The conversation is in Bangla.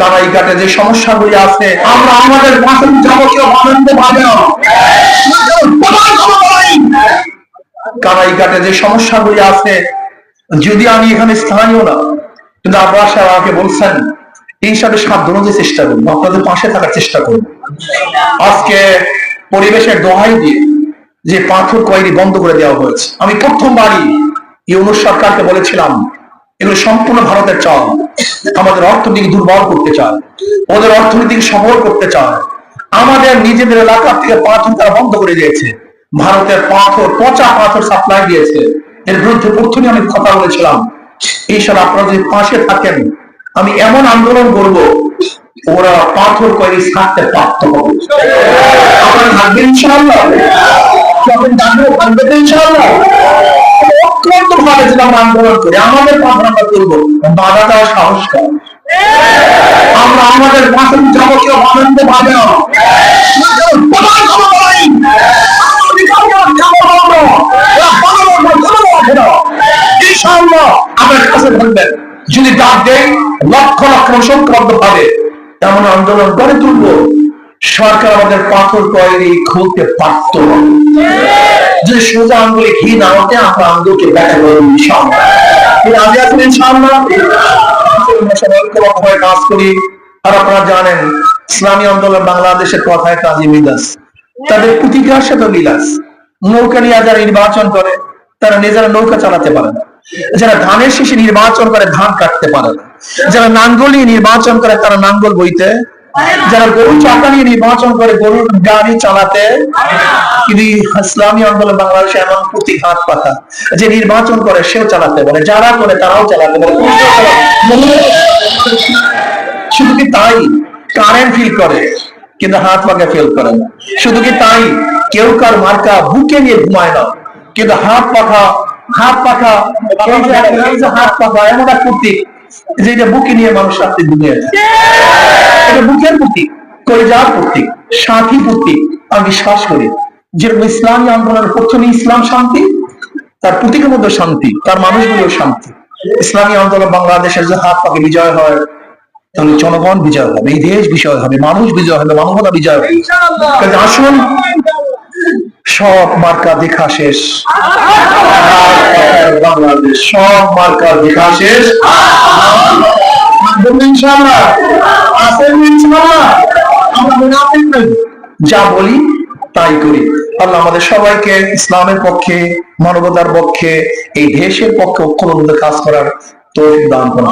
কানাইঘাটে যে সমস্যাগুলি আছে, আমরা আমাদের বাসন যাবতীয় আনন্দ পাবে। না কানাইঘাটে যে সমস্যাগুলি আছে, যদি আমি এখানে স্থানীয় না, কিন্তু আব্বাস সাহেব আমাকে বলছেন, এই হিসাবে সাধ্য অনুযায়ী চেষ্টা করব আপনাদের পাশে থাকার চেষ্টা করব আজকে পরিবেশের দোহাই দিয়ে যে পাথর কয়েরি বন্ধ করে দেওয়া হয়েছে, আমি প্রথমবারই ইউনুস সরকারকে বলেছিলাম, এগুলো সম্পূর্ণ ভারতের চাল। আমাদের অর্থনীতি দুর্বল করতে চায়, ওদের অর্থনীতি সবল করতে চায়। আমাদের নিজেদের এলাকা থেকে পাথর তারা বন্ধ করে দিয়েছে। ভারতের পাথর, পচা পাথর সাপ্লাই দিয়েছে। এর বিরুদ্ধে প্রথমে আমি কথা বলেছিলাম, এইসব আপনারা যদি পাশে থাকেন, আমি এমন আন্দোলন করব, ওরা পাথর করে ছাড়তে প্রাপ্ত হবে। ইনশাআল্লাহ? অত্যন্ত ভাবে যেটা আমরা আন্দোলন করি, আমাদের পাথর আমরা করব বাধা দেওয়ার সাহস কম। আমরা আমাদের বাসন যাবতীয় আনন্দ পাবে নাই। আমরা কাছে যদি ডাক দেয়, লক্ষ লক্ষ সংখ্যাবদ্ধ ভাবে এমন আন্দোলন করে তুলবো। সরকার আমাদের পাথর কয়েরি খুলতে পারত না। যদি সোজা আঙ্গুলে ঘি না হতে আমরা আঙ্গুলকে কিন্তু আমি কাজ করি। আর আপনারা জানেন, ইসলামী আন্দোলন বাংলাদেশের কথায় কাজী মিদাস তাদের প্রতিকার সাথে বিলাস নৌকা নিয়ে যারা নির্বাচন করে, তারা নিজেরা নৌকা চালাতে পারে না। যারা ধানের শেষে নির্বাচন করে, ধান কাটতে পারে না। যারা নাঙ্গল নিয়ে নির্বাচন করে, তারা নাঙ্গল বইতে যারা গরু চাকা নিয়ে নির্বাচন করে গরুর গাড়ি চালাতে কিন্তু ইসলামী আন্দোলন বাংলাদেশে এমন প্রতীক হাত পাতা যে নির্বাচন করে সেও চালাতে পারে, যারা করে তারাও চালাতে পারে। শুধু কি তাই কারেন্ট ফিল করে, কিন্তু হাত পাকে ফেল করে না। শুধু কি তাই কেউ কার মার্কা বুকে নিয়ে ঘুমায় না, কিন্তু হাত পাখা হাত পাখা হাত পাখা, এমন এক প্রতীক যে এটা বুকে নিয়ে মানুষ রাত্রি দুনিয়া এটা বুকের প্রতীক কলিজার প্রতীক সাথী প্রতীক আমি বিশ্বাস করি যেরকম ইসলামী আন্দোলনের প্রথমে ইসলাম শান্তি তার প্রতীকের মধ্যে শান্তি তার শান্তি। ইসলামী আন্দোলন বাংলাদেশের যে হাত পাকে বিজয় হয় তাহলে জনগণ বিজয় হবে এই দেশ বিজয় হবে মানুষ বিজয় হবে মানবতা বিজয় হবে। আসুন সব মার্কা দেখা শেষ। বাংলাদেশ সব মার্কা দেখা শেষ। ইনশাআল্লাহ? যা বলি, তাই করি। আল্লাহ আমাদের সবাইকে ইসলামের পক্ষে, মানবতার পক্ষে, এই দেশের পক্ষে ঐক্যবদ্ধ কাজ করার তো দান করুন।